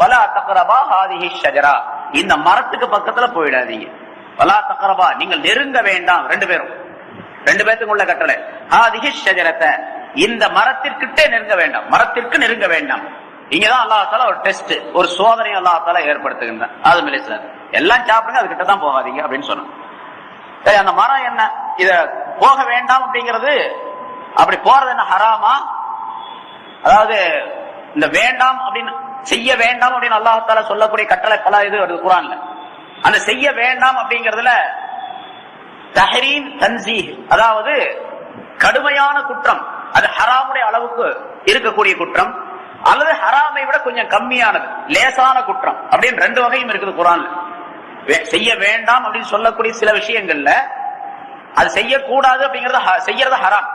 வலா தக்ரபா ஹாதிஹி ஷஜரா. இந்த மரத்துக்கு பக்கத்துல போயிடாதீங்க. வலா தக்கரபா நீங்கள் நெருங்க வேண்டாம். ரெண்டு பேரும். ரெண்டு பேத்துக்கு உள்ள கட்டளை. ஹாதிஹி ஷஜரத்தை இந்த மரத்திற்கிட்டே நெருங்க வேண்டாம். மரத்திற்கு நெருங்க வேண்டாம். இங்கதான் அல்லாஹால ஒரு டெஸ்ட் ஒரு சோதனை அல்லாஹால ஏற்படுத்துகின்றான். ஆதம் சார் எல்லாம் சாப்பிடுங்க அது கிட்ட தான் போகாதீங்க அப்படின்னு சொன்னான். சரி அந்த மரம் என்ன? இத போக வேண்டாம் அப்படிங்கிறது அப்படி போறது என்ன ஹராமா? அதாவது இந்த வேண்டாம் அப்படின்னு செய்ய வேண்டாம் அப்படின்னு அல்லாஹால சொல்லக்கூடிய கட்டளை பல இது வருது குரான்ல அந்த செய்ய வேண்டாம் அப்படிங்கறதுல தஹரீம் தன்சி அதாவது கடுமையான குற்றம். அது ஹராமுடைய அளவுக்கு இருக்கக்கூடிய குற்றம். அல்லது ஹராமை விட கொஞ்சம் கம்மியானது லேசான குற்றம் அப்படின்னு ரெண்டு வகையும் இருக்குது குரான்ல வே- செய்ய வேண்டாம் அப்படின்னு சொல்லக்கூடிய சில விஷயங்கள்ல அது செய்யக்கூடாது அப்படிங்கறது ஹ- செய்யறது ஹராம்.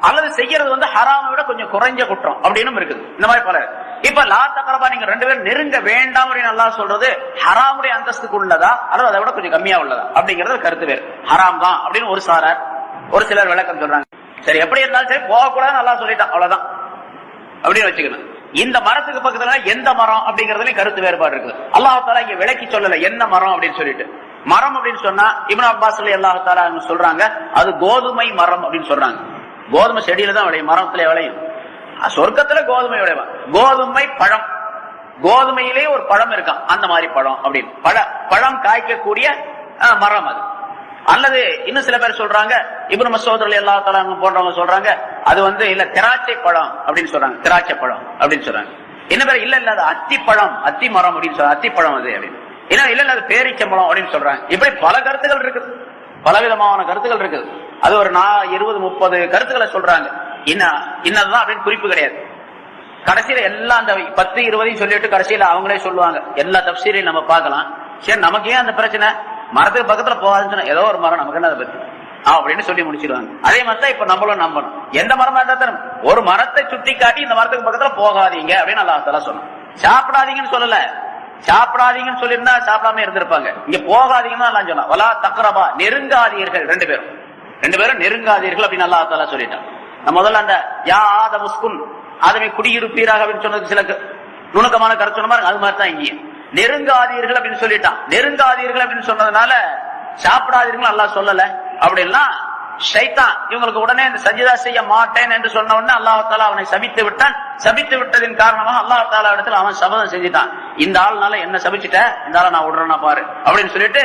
அல்லது செய்யறது வந்து ஹராமை விட கொஞ்சம் குறைஞ்ச குற்றம் அப்படின்னு இருக்குது. இந்த மாதிரி பல இப்ப லா தக்கரபா நீங்க ரெண்டு பேரும் நெருங்க வேண்டாம் அப்படின்னு சொல்றது ஹராமுடைய அந்தஸ்துக்கு உள்ளதா? அல்லது அதை விட கொஞ்சம் கம்மியா உள்ளதா? அப்படிங்கறது கருத்து வேறு. ஹராம் தான் அப்படின்னு ஒரு சாரார் ஒரு சிலர் விளக்கம் சொல்றாங்க. சரி எப்படி இருந்தாலும் சரி போகக்கூடாது நல்லா சொல்லிட்டான். அவ்வளவுதான். அப்படின்னு வச்சுக்கணும். இந்த மரத்துக்கு பக்கத்துல எந்த மரம் அப்படிங்கறதுலயும் கருத்து வேறுபாடு இருக்குது. அல்லாஹால இங்க விளக்கி சொல்லல என்ன மரம் அப்படின்னு சொல்லிட்டு. மரம் அப்படின்னு சொன்னா இப்னு அப்பாஸ் அல்லாஹால சொல்றாங்க அது கோதுமை மரம் அப்படின்னு சொல்றாங்க. கோதுமை செடியில தான் விளையும் மரத்துல விளையும். சொர்க்கத்துல கோதுமை விளையும் கோதுமை பழம். கோதுமையிலே ஒரு பழம் இருக்கான் அந்த மாதிரி பழம் அப்படின்னு. பழ பழம் காய்க்கக்கூடிய மரம் அது. அல்லது இன்னும் சில பேர் சொல்றாங்க இப்னு மசூத் எல்லா தலாங்க போன்றவங்க சொல்றாங்க அது வந்து இல்ல திராட்சை பழம் அப்படின்னு சொல்றாங்க. திராட்சை பழம் அப்படின்னு சொல்றாங்க. என்ன பேர்? இல்ல இல்ல அது அத்தி பழம் அத்தி மரம் அப்படின்னு சொல்றாங்க. அத்தி பழம் அது அப்படின்னு. ஏன்னா இல்ல இல்ல அது பேரிச்சம்பழம் அப்படின்னு சொல்றாங்க. இப்படி பல கருத்துக்கள் இருக்குது. பலவிதமான கருத்துக்கள் இருக்குது. அது ஒரு நா இருபது முப்பது கருத்துக்களை சொல்றாங்க. இன்னதுதான் அப்படின்னு குறிப்பு கிடையாது. கடைசியில எல்லாம் அந்த பத்து இருபதையும் சொல்லிட்டு கடைசியில அவங்களே சொல்லுவாங்க. எல்லா தப்சீரையும் நம்ம பார்க்கலாம். சரி நமக்கு ஏன் அந்த பிரச்சனை? மரத்துக்கு பக்கத்துல போகாதுன்னு ஏதோ ஒரு மரம் நமக்கு என்ன அதை பத்தி? அப்படின்னு சொல்லி முடிச்சிருவாங்க. அதே மாதிரி தான் இப்ப நம்மளும் நம்பணும். எந்த மரமா இருந்தா தரும் ஒரு மரத்தை சுட்டி காட்டி இந்த மரத்துக்கு பக்கத்துல போகாதீங்க அப்படின்னு அல்லாஹ் தஆலா சொன்னான். சாப்பிடாதீங்கன்னு சொல்லல. சாப்பிடாதீங்கன்னு சொல்லியிருந்தா சாப்பிடாம இருந்திருப்பாங்க. இங்க போகாதீங்கன்னு எல்லாம் சொன்னா வலா தக்கரபா நெருங்காதீர்கள் ரெண்டு பேரும். ரெண்டு பேரும் நெருங்காதீர்கள் அப்படின்னு அல்லாஹ் தஆலா சொல்லிட்டான். முதல்ல அந்த யா ஆத முஸ்குன் ஆதமை குடியிருப்பீராக அப்படின்னு சொன்னது சில நுணுக்கமான கருத்து சொன்ன மாதிரி அது மாதிரி தான் இங்கேயும். நெருங்காதீர்கள் அப்படின்னு சொல்லிட்டான். நெருங்காதீர்கள் அப்படின்னு சொன்னதுனால சாப்பிடாதீர்கள் அல்லாஹ் சொல்லல. அப்படின்னா ஷைத்தான் இவங்களுக்கு உடனே இந்த சஜிதா செய்ய மாட்டேன் என்று சொன்ன உடனே அல்லாஹ் அவனை சபித்து விட்டான். சபித்து விட்டதின் காரணமாக அல்லாஹ் இடத்துல அவன் சபதம் செஞ்சுட்டான். இந்த ஆள்னால என்ன சபிச்சுட்ட? இந்த ஆள நான் விடுறேன்னா பாரு. அப்படின்னு சொல்லிட்டு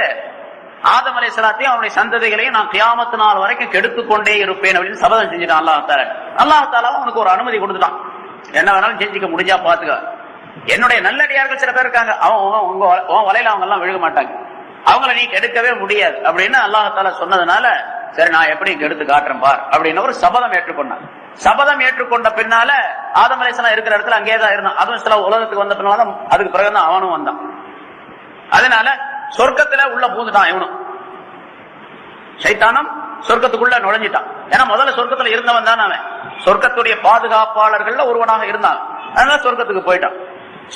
ஆதம் அலை சலாத்தையும் அவனுடைய சந்ததிகளையும் நான் கியாமத்து நாள் வரைக்கும் கெடுத்துக்கொண்டே இருப்பேன் அப்படின்னு சபதம் செஞ்சுட்டான் அல்லாஹ் அல்லாஹாலாவும் அவனுக்கு ஒரு அனுமதி கொடுத்துட்டான். என்ன வேணாலும் செஞ்சுக்க முடிஞ்சா பாத்துக்க. என்னுடைய நல்லடியார்கள் சில பேர் இருக்காங்க. அவன் உன் உங்க உன் வலையில அவங்க எல்லாம் விழுக மாட்டாங்க. அவங்கள நீ கெடுக்கவே முடியாது. அப்படின்னு அல்லாஹால சொன்னதுனால சரி நான் எப்படி கெடுத்து காட்டுறேன் பார் அப்படின்னு ஒரு சபதம் ஏற்றுக்கொண்டான். சபதம் ஏற்றுக்கொண்ட பின்னால ஆதம் இருக்கிற இடத்துல அங்கேயே தான் இருந்தான். அதுவும் சில உலகத்துக்கு வந்த பின்னால அதுக்கு பிறகுதான் அவனும் வந்தான். அதனால சொர்க்கத்துல உள்ள பூந்துட்டான் இவனும். சைத்தானம் சொர்க்கத்துக்குள்ள நுழைஞ்சிட்டான். ஏன்னா முதல்ல சொர்க்கத்துல இருந்தவன் தான் அவன். சொர்க்கத்துடைய பாதுகாப்பாளர்கள்ல ஒருவனாக இருந்தான். அதனால சொர்க்கத்துக்கு போயிட்டான்.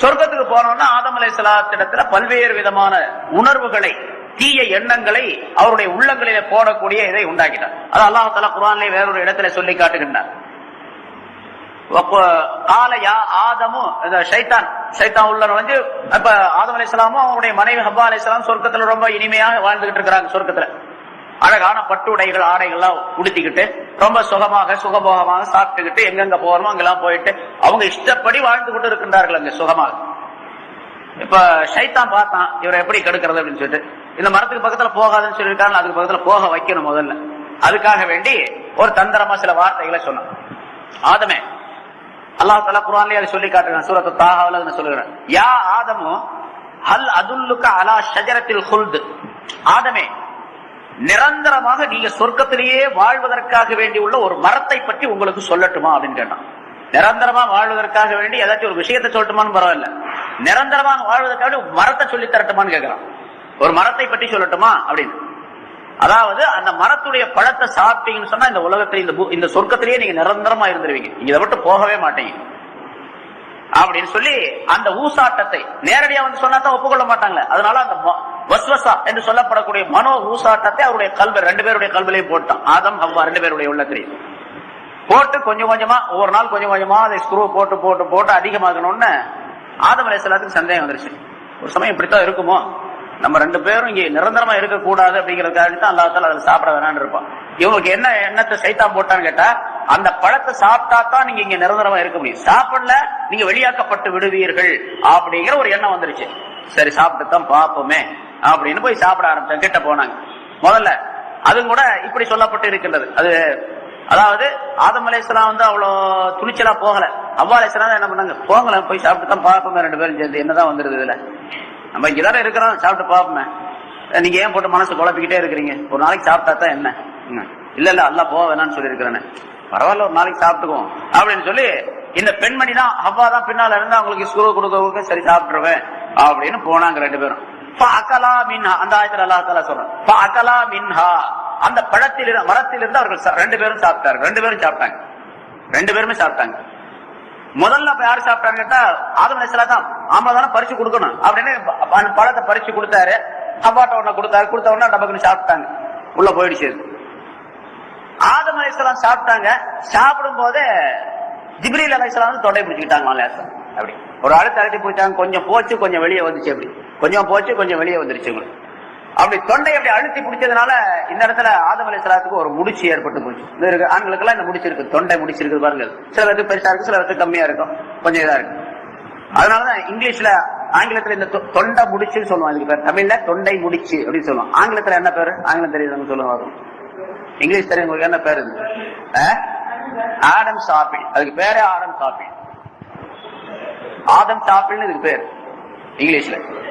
சொர்க்கத்துக்கு போனோம்னா ஆதம் அலை சலாத்திடத்துல பல்வேறு விதமான உணர்வுகளை தீய எண்ணங்களை அவருடைய உள்ளங்களிலே போடக்கூடிய இதை உண்டாக்கிட்டார். அது அல்லாஹ் குரான்லேயே வேறொரு இடத்துல சொல்லி காட்டுகின்றார். காலையா ஆதமும் இந்த ஷைத்தான். ஷைத்தான் உள்ள வந்து அப்ப ஆதம் அலிஸ்லாமும் அவருடைய மனைவி ஹப்பா அலிஸ்லாம் சொர்க்கத்துல ரொம்ப இனிமையாக வாழ்ந்துகிட்டு இருக்கிறாங்க சொர்க்கத்துல. அழகான பட்டு உடைகள் ஆடைகள்லாம் உடுத்திக்கிட்டு ரொம்ப சுகமாக சுகபோகமாக சாப்பிட்டுக்கிட்டு எங்கெங்க போறோமோ அங்கெல்லாம் போயிட்டு அவங்க இஷ்டப்படி வாழ்ந்து கொண்டு இருக்கின்றார்கள் அங்க சுகமாக. இப்ப ஷைத்தான் பார்த்தான் இவரை எப்படி கெடுக்கிறது அப்படின்னு சொல்லிட்டு. இந்த மரத்துக்கு பக்கத்துல போகாதுன்னு சொல்லியிருக்காங்க அதுக்கு பக்கத்துல போக வைக்கணும் முதல்ல. அதுக்காக வேண்டி ஒரு தந்திரமா சில வார்த்தைகளை சொன்னான். ஆதமே அல்லாஹ் தலா குரான்லயே அதை சொல்லி காட்டுறேன். சூரத்து தாகாவில் நான் சொல்லுகிறேன். யா ஆதமு ஹல் அதுல்லுக்க அலா ஷஜரத்தில் ஹுல்து. ஆதமே நிரந்தரமாக நீங்க சொர்க்கத்திலேயே வாழ்வதற்காக வேண்டி உள்ள ஒரு மரத்தை பற்றி உங்களுக்கு சொல்லட்டுமா அப்படின்னு கேட்டான். நிரந்தரமா வாழ்வதற்காக வேண்டி ஏதாச்சும் ஒரு விஷயத்தை சொல்லட்டுமான்னு பரவாயில்ல. நிரந்தரமாக வாழ்வதற்காக மரத்தை சொல்லி தரட்டுமான்னு கேட்கிறான் ஒரு மரத்தை பற்றி சொல்லட்டுமா அப்படின்னு. அதாவது அந்த மரத்துடைய பழத்தை சாப்பிட்டீங்கன்னு சொன்னா இந்த உலகத்துல இந்த இந்த சொர்க்கத்திலேயே நீங்க நிரந்தரமா இருந்துருவீங்க. நீங்க இதை விட்டு போகவே மாட்டீங்க. அப்படின்னு சொல்லி அந்த ஊசாட்டத்தை நேரடியா வந்து சொன்னா தான் ஒப்புக்கொள்ள மாட்டாங்களே. அதனால அந்த வஸ்வசா என்று சொல்லப்படக்கூடிய மனோ ஊசாட்டத்தை அவருடைய கல்வி ரெண்டு பேருடைய கல்விலையும் போட்டான். ஆதம் ஹவ்வா ரெண்டு பேருடைய உள்ளத்திலையும் போட்டு கொஞ்சம் கொஞ்சமா ஒவ்வொரு நாள் கொஞ்சம் கொஞ்சமா அதை ஸ்க்ரூ போட்டு போட்டு போட்டு அதிகமாகணும்னு ஆதம் அலையாத்துக்கு சந்தேகம் வந்துருச்சு. ஒரு சமயம் இப்படித்தான் இருக்குமோ? நம்ம ரெண்டு பேரும் இங்க நிரந்தரமா இருக்கக்கூடாது அப்படிங்கறதுக்காக தான் அல்லா தால சாப்பிட வேணாம்னு இருப்பான். இவங்களுக்கு என்ன எண்ணத்தை சைத்தான் போட்டான்னு கேட்டா அந்த பழத்தை சாப்பிட்டா தான் நீங்க இங்க நிரந்தரமா இருக்க முடியும். சாப்பிடல நீங்க வெளியாக்கப்பட்டு விடுவீர்கள் அப்படிங்கிற ஒரு எண்ணம் வந்துருச்சு. சரி சாப்பிட்டு தான் பார்ப்போமே அப்படின்னு போய் சாப்பிட ஆரம்பிச்சாங்க. கிட்ட போனாங்க. முதல்ல அதுவும் கூட இப்படி சொல்லப்பட்டு இருக்கின்றது. அது அதாவது ஆதம் அலேஸ்லாம் வந்து அவ்வளவு துணிச்சலா போகல. அவ்வா அலையாம் என்ன பண்ணாங்க? போகல போய் சாப்பிட்டு தான் பார்ப்போமே ரெண்டு பேரும் சேர்ந்து. என்னதான் வந்துருது இதுல? நம்ம இங்கதானே இருக்கிறோம் சாப்பிட்டு பார்ப்போமே நீங்க ஏன் போட்டு மனசு குழப்பிக்கிட்டே இருக்கிறீங்க? ஒரு நாளைக்கு சாப்பிட்டா தான் என்ன. இல்ல இல்ல அல்ல போக வேணாம்னு சொல்லி இருக்கிறேன்னு பரவாயில்ல ஒரு நாளைக்கு சாப்பிட்டுக்குவோம். அப்படின்னு சொல்லி இந்த பெண்மணி தான் அவ்வா தான் பின்னால இருந்து அவங்களுக்கு ஸ்கூல் கொடுக்க சரி சாப்பிட்டுருவேன் அப்படின்னு போனாங்க ரெண்டு பேரும். அக்கலா மின்ஹா அந்த ஆயத்துல அல்லா தாலா சொல்றேன். அக்கலா மின்ஹா அந்த பழத்தில் மரத்தில் இருந்து அவர்கள் ரெண்டு பேரும் சாப்பிட்டாங்க ரெண்டு பேரும் சாப்பிட்டாங்க. ரெண்டு பேருமே சாப்பிட்டாங்க. முதல்ல அப்ப யாரு சாப்பிட்டாங்க கேட்டா ஆதம் அலைஹிஸ்ஸலாம் தான் ஆமா தானே பறிச்சு கொடுக்கணும். அப்படின்னு பழத்தை பறிச்சு கொடுத்தாரு. அப்பாட்ட ஒண்ணு கொடுத்தாரு. கொடுத்த உடனே டபக்குன்னு சாப்பிட்டாங்க. உள்ள போயிடுச்சு. ஆதம் அலிஸ்லாம் சாப்பிட்டாங்க. சாப்பிடும் போதே ஜிப்ரீல் அலிஸ்லாம் வந்து தொண்டை பிடிச்சிக்கிட்டாங்க அப்படி. ஒரு அழுத்த அழுத்தி பிடிச்சாங்க. கொஞ்சம் போச்சு கொஞ்சம் வெளியே வந்துச்சு அப்படி. கொஞ்சம் போச்சு கொஞ்சம் வெளியே வந்துருச்சு உங்களுக்கு. அப்படி தொண்டை அப்படி அழுத்தி பிடிச்சதுனால இந்த இடத்துல ஆதம் சலாத்துக்கு ஒரு முடிச்சு ஏற்பட்டு போச்சு. இந்த இருக்கு இந்த முடிச்சு இருக்கு. தொண்டை முடிச்சு இருக்கு பாருங்க சில பேருக்கு பெருசா இருக்கு சில பேருக்கு கம்மியா இருக்கும். கொஞ்சம் இதா இருக்கு. அதனாலதான் இங்கிலீஷ்ல ஆங்கிலத்துல இந்த தொ- தொண்டை முடிச்சுன்னு சொல்லுவாங்க. இதுக்கு பேர் தமிழ்ல தொண்டை முடிச்சு அப்படின்னு சொல்லுவோம் ஆங்கிலத்துல என்ன பேரு? ஆங்கிலம் தெரியுதுன்னு சொல்லுவாங்க இங்கிலீஷ் தெரியும் உங்களுக்கு என்ன பேரு ஆ? ஆடம் சாப்பிள் அதுக்கு பேரே ஆடம் சாப்பிள் ஆதம் சாப்பிள்னு இதுக்கு பேர். இங்கிலீஷ்ல.